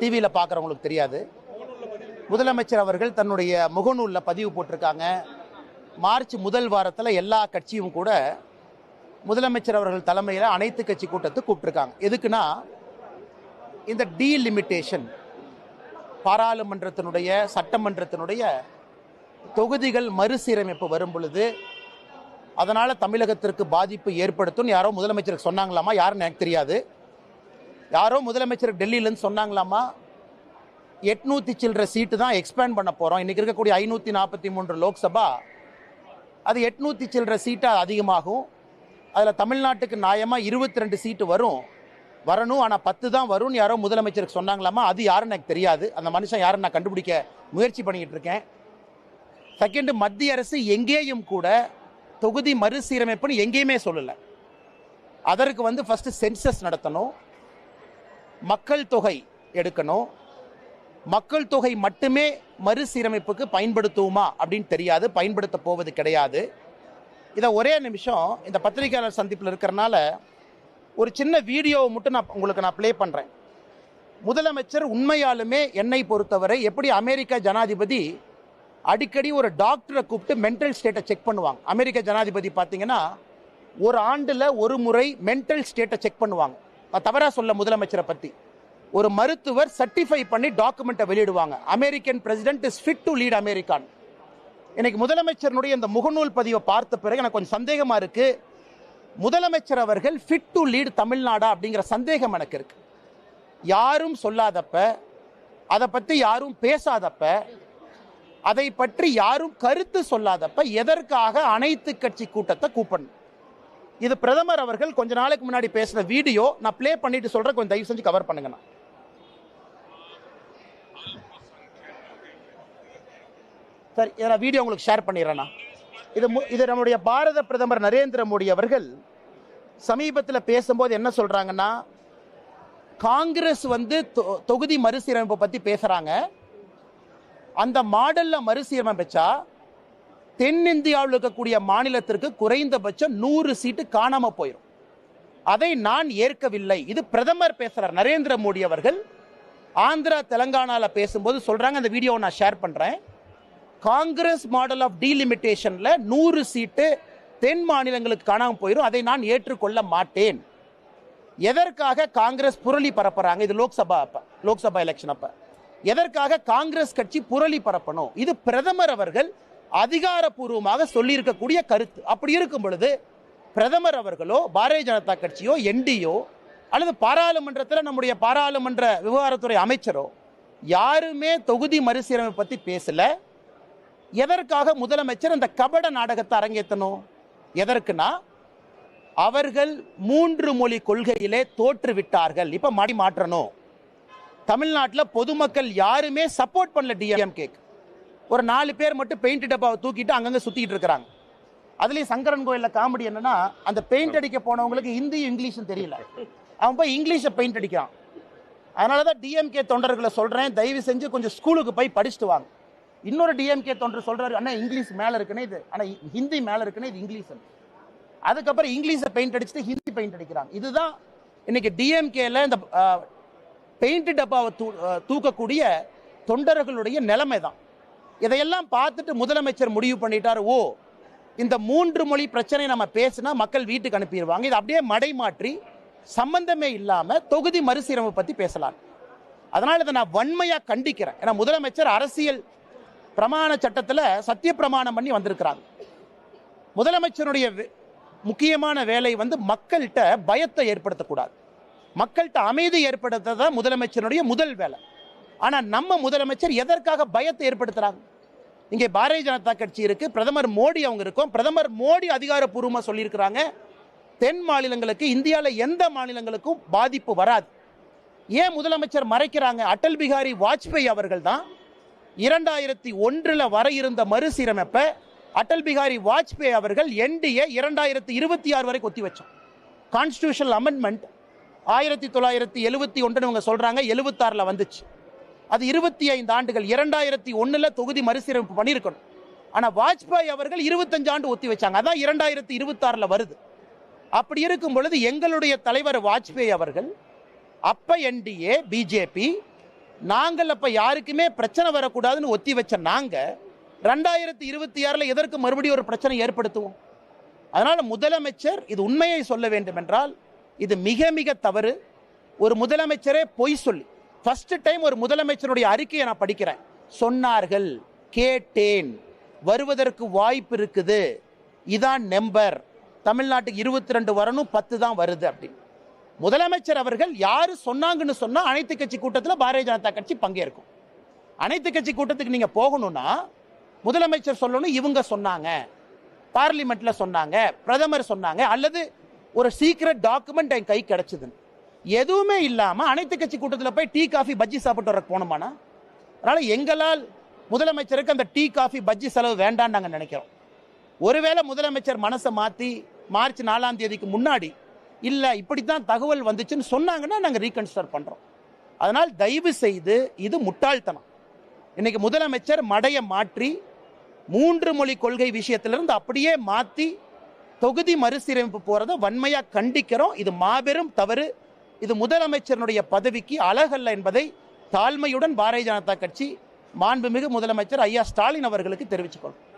டிவியில் பார்க்குறவங்களுக்கு தெரியாது. முதலமைச்சர் அவர்கள் தன்னுடைய முகநூலில் பதிவு போட்டிருக்காங்க. மார்ச் முதல் வாரத்தில் எல்லா கட்சியும் கூட முதலமைச்சர் அவர்கள் தலைமையில் அனைத்து கட்சி கூட்டத்தை கூப்பிட்டுருக்காங்க. எதுக்குன்னா இந்த டீலிமிட்டேஷன் பாராளுமன்றத்தினுடைய சட்டமன்றத்தினுடைய தொகுதிகள் மறுசீரமைப்பு வரும் பொழுது அதனால் தமிழகத்திற்கு பாதிப்பு ஏற்படுத்தும்னு யாரோ முதலமைச்சருக்கு சொன்னாங்களாமா? யாருன்னு எனக்கு தெரியாது. யாரோ முதலமைச்சர் டெல்லியிலேருந்து சொன்னாங்களாமா எட்நூற்றி சில்லற சீட்டு தான் எக்ஸ்பேண்ட் பண்ண போகிறோம் இன்றைக்கி இருக்கக்கூடிய ஐநூற்றி நாற்பத்தி மூன்று லோக்சபா அது எட்நூற்றி சில்லற சீட்டாக அதிகமாகும். அதில் தமிழ்நாட்டுக்கு நியாயமாக இருபத்தி ரெண்டு சீட்டு வரும். வரணும் ஆனால் பத்து தான் வரும்னு யாரோ முதலமைச்சருக்கு சொன்னாங்களாமா அது யாருன்னு எனக்கு தெரியாது. அந்த மனுஷன் யாருன்னு நான் கண்டுபிடிக்க முயற்சி பண்ணிக்கிட்டு இருக்கேன். செகண்டு மத்திய அரசு எங்கேயும் கூட தொகுதி மறுசீரமைப்புன்னு எங்கேயுமே சொல்லலை. அதற்கு வந்து ஃபஸ்ட்டு சென்சஸ் நடத்தணும். மக்கள் தொகை எடுக்கணும். மக்கள் தொகை மட்டுமே மறுசீரமைப்புக்கு பயன்படுத்துவோமா அப்படின்னு தெரியாது பயன்படுத்த போவது கிடையாது. இதை ஒரே நிமிஷம் இந்த பத்திரிகையாளர் சந்திப்பில் இருக்கிறனால ஒரு சின்ன வீடியோவை மட்டும் நான் உங்களுக்கு நான் ப்ளே பண்ணுறேன் முதலமைச்சர் உண்மையாலுமே என்னை பொறுத்தவரை எப்படி அமெரிக்க ஜனாதிபதி அடிக்கடி ஒரு டாக்டரை கூப்பிட்டு மென்டல் ஸ்டேட்டை செக் பண்ணுவாங்க. அமெரிக்க ஜனாதிபதி பார்த்தீங்கன்னா ஒரு ஆண்டில் ஒரு முறை மென்டல் ஸ்டேட்டை செக் பண்ணுவாங்க. தவறாக சொல்ல முதலமைச்சரை பற்றி ஒரு மருத்துவர் சர்டிஃபை பண்ணி டாக்குமெண்ட்டை வெளியிடுவாங்க. American president is fit to lead America இன்னைக்கு முதலமைச்சருடைய இந்த முகநூல் பதிவை பார்த்த பிறகு எனக்கு கொஞ்சம் சந்தேகமாக இருக்கு. முதலமைச்சர் அவர்கள் ஃபிட் டு லீட் தமிழ்நாடா அப்படிங்கிற சந்தேகம் எனக்கு இருக்கு. யாரும் சொல்லாதப்ப அதை பற்றி யாரும் பேசாதப்ப அதை பற்றி யாரும் கருத்து சொல்லாதப்ப எதற்காக அனைத்து கட்சி கூட்டத்தை கூப்பிடணும்? இது பிரதமர் அவர்கள் கொஞ்ச நாளைக்கு முன்னாடி பேசின வீடியோ. நான் ப்ளே பண்ணிட்டு சொல்றேன். கொஞ்சம் தயவு செஞ்சு கவர் பண்ணுங்கண்ணா சரி இதை நான் வீடியோ உங்களுக்கு ஷேர் பண்ணிடுறேண்ணா இது மு- இது நம்முடைய பாரத பிரதமர் நரேந்திர மோடி அவர்கள் சமீபத்தில் பேசும்போது என்ன சொல்கிறாங்கன்னா காங்கிரஸ் வந்து தொ- தொகுதி மறுசீரமைப்பை பற்றி பேசுகிறாங்க அந்த மாடலில் மறுசீரமைச்சா தென்னிந்தியாவில் இருக்கக்கூடிய மாநிலத்திற்கு குறைந்தபட்சம் நூறு சீட்டு காணாம போயிடும் அதை நான் ஏற்கவில்லை. இது பிரதமர் பேசுறார் நரேந்திர மோடி அவர்கள். ஆந்திரா தெலங்கானால பேசும்போது சொல்றாங்க அந்த வீடியோவை நான் ஷேர் பண்றேன். காங்கிரஸ் மாடல் ஆஃப் டீலிமிட்டேஷன்ல நூறு சீட்டு தென் மாநிலங்களுக்கு காணாமல் போயிடும் அதை நான் ஏற்றுக்கொள்ள மாட்டேன். எதற்காக காங்கிரஸ் புரளி பரப்புறாங்க? இது லோக்சபா அப்ப லோக்சபா எலெக்ஷன் அப்ப. எதற்காக காங்கிரஸ் கட்சி புரளி பரப்பணும்? இது பிரதமர் அவர்கள் அதிகாரப்பூர்வமாக சொல்லியிருக்கக்கூடிய கருத்து. அப்படி இருக்கும் பொழுது பிரதமர் அவர்களோ பாரதிய ஜனதா கட்சியோ என்டியோ அல்லது பாராளுமன்றத்தில் நம்முடைய பாராளுமன்ற விவகாரத்துறை அமைச்சரோ யாருமே தொகுதி மறுசீரமைப்பு பற்றி பேசலை. எதற்காக முதலமைச்சர் அந்த கபட நாடகத்தை அரங்கேற்றணும்? எதற்குனா அவர்கள் மூன்று மொழி கொள்கையிலே தோற்று விட்டார்கள் இப்ப மடி மாற்றணும். தமிழ்நாட்டில் பொதுமக்கள் யாருமே சப்போர்ட் பண்ணல டிஎம்கேக்கு ஒரு நாலு பேர் மட்டும் பெயிண்ட் டப்பாவை தூக்கிட்டு அங்கங்கே சுற்றிக்கிட்டு இருக்கிறாங்க. அதுலேயும் சங்கரன் கோயிலில் காமெடி என்னன்னா அந்த பெயிண்ட் அடிக்க போனவங்களுக்கு ஹிந்தியும் இங்கிலீஷும் தெரியல. அவன் போய் இங்கிலீஷை பெயிண்ட் அடிக்கிறான். அதனால தான் டிஎம்கே தொண்டர்களை சொல்கிறேன் தயவு செஞ்சு கொஞ்சம் ஸ்கூலுக்கு போய் படிச்சுட்டு வாங்க. இன்னொரு டிஎம்கே தொண்டர் சொல்கிறாரு அண்ணா இங்கிலீஷ் மேலே இருக்குன்னு இது ஆனால் ஹிந்தி மேலே இருக்குன்னு இது இங்கிலீஷ். அதுக்கப்புறம் இங்கிலீஷை பெயிண்ட் அடிச்சுட்டு ஹிந்தி பெயிண்ட் அடிக்கிறாங்க. இதுதான் இன்னைக்கு டிஎம்கேல இந்த பெயிண்ட் டப்பாவை தூ தூக்கக்கூடிய தொண்டர்களுடைய நிலைமை தான் இதையெல்லாம் பார்த்துட்டு முதலமைச்சர் முடிவு பண்ணிட்டார். ஓ இந்த மூன்று மொழி பிரச்சனை நம்ம பேசினா மக்கள் வீட்டுக்கு அனுப்பிடுவாங்க. இது அப்படியே மடை மாற்றி சம்பந்தமே இல்லாமல் தொகுதி மறுசீரமைப்பு பற்றி பேசலாம். அதனால் இதை நான் வன்மையாக கண்டிக்கிறேன். ஏன்னா முதலமைச்சர் அரசியல் பிரமாண சட்டத்தில் சத்திய பிரமாணம் பண்ணி வந்திருக்கிறாங்க முதலமைச்சருடைய முக்கியமான வேலை வந்து மக்கள்கிட்ட பயத்தை ஏற்படுத்தக்கூடாது. மக்கள்கிட்ட அமைதி ஏற்படுத்துறத முதலமைச்சருடைய முதல் வேலை. ஆனால் நம்ம முதலமைச்சர் எதற்காக பயத்தை ஏற்படுத்துகிறாங்க இங்கே பாரதிய ஜனதா கட்சி இருக்கு. பிரதமர் மோடி அவங்க இருக்கும். பிரதமர் மோடி அதிகாரப்பூர்வமாக சொல்லியிருக்கிறாங்க. தென் மாநிலங்களுக்கு இந்தியாவில் எந்த மாநிலங்களுக்கும் பாதிப்பு வராது. ஏன் முதலமைச்சர் மறைக்கிறாங்க? அடல் பிகாரி வாஜ்பாய் அவர்கள் தான் இரண்டாயிரத்தி ஒன்றில் வர இருந்த மறுசீரமைப்பை அடல் பிகாரி வாஜ்பாய் அவர்கள் என்டிஏ இரண்டாயிரத்தி இருபத்தி ஆறு வரை கொத்தி வச்சோம். கான்ஸ்டியூஷனல் அமெண்ட்மெண்ட் ஆயிரத்தி தொள்ளாயிரத்தி எழுபத்தி ஒன்றுன்னு இவங்க சொல்கிறாங்க எழுபத்தாறில் வந்துச்சு. அது இருபத்தி ஐந்து ஆண்டுகள். இரண்டாயிரத்தி ஒன்றில் தொகுதி மறுசீரமைப்பு பண்ணியிருக்கணும். ஆனால் வாஜ்பாய் அவர்கள் இருபத்தஞ்சு ஆண்டு ஒத்தி வச்சாங்க. அதான் இரண்டாயிரத்தி இருபத்தாறில் வருது. அப்படி இருக்கும் பொழுது எங்களுடைய தலைவர் வாஜ்பாய் அவர்கள் அப்போ என்டிஏ பிஜேபி நாங்கள் அப்போ யாருக்குமே பிரச்சனை வரக்கூடாதுன்னு ஒத்தி வச்ச நாங்கள் ரெண்டாயிரத்தி இருபத்தி ஆறில் எதற்கு மறுபடியும் ஒரு பிரச்சனை ஏற்படுத்துவோம்? அதனால் முதலமைச்சர் இது உண்மையை சொல்ல வேண்டும் என்றால் இது மிக மிக தவறு. ஒரு முதலமைச்சரே பொய் சொல்லி ஃபர்ஸ்ட் டைம் ஒரு முதலமைச்சருடைய அறிக்கையை நான் படிக்கிறேன். சொன்னார்கள் கேட்டேன். வருவதற்கு வாய்ப்பு இருக்குது. இதான் நம்பர் தமிழ்நாட்டுக்கு இருபத்தி ரெண்டு வரணும் பத்து தான் வருது அப்படின்னு. முதலமைச்சர் அவர்கள் யாரு சொன்னாங்கன்னு சொன்னால் அனைத்து கட்சி கூட்டத்தில் பாரதிய ஜனதா கட்சி பங்கேற்கும். அனைத்து கட்சி கூட்டத்துக்கு நீங்கள் போகணும்னா முதலமைச்சர் சொல்லணும் இவங்க சொன்னாங்க. பார்லிமெண்ட்டில் சொன்னாங்க பிரதமர் சொன்னாங்க அல்லது ஒரு சீக்கிரட் டாக்குமெண்ட் என் கை கிடச்சிதுன்னு. எதுவுமே இல்லாமல் அனைத்து கட்சி கூட்டத்தில் போய் டீ காஃபி பஜ்ஜி சாப்பிட்டு வர போனோமானா அதனால் எங்களால் முதலமைச்சருக்கு அந்த டீ காஃபி பஜ்ஜி செலவு வேண்டான்னு நாங்கள் நினைக்கிறோம். ஒருவேளை முதலமைச்சர் மனசை மாற்றி மார்ச் நாலாம் தேதிக்கு முன்னாடி இப்படி தான் தகவல் வந்துச்சுன்னு சொன்னாங்கன்னா நாங்கள் ரீகன்சிடர் பண்ணுறோம் அதனால் தயவு செய்து இது முட்டாள்தனம். இன்னைக்கு முதலமைச்சர் மடையை மாற்றி மூன்று மொழி கொள்கை விஷயத்திலிருந்து அப்படியே மாற்றி தொகுதி மறுசீரமைப்பு போகிறத வன்மையாக கண்டிக்கிறோம். இது மாபெரும் தவறு. இது முதலமைச்சரினுடைய பதவிக்கு அழகல்ல என்பதை தாழ்மையுடன் பாரதிய ஜனதா கட்சி மாண்புமிகு முதலமைச்சர் ஐயா ஸ்டாலின் அவர்களுக்கு தெரிவித்துக்கொள்ளும்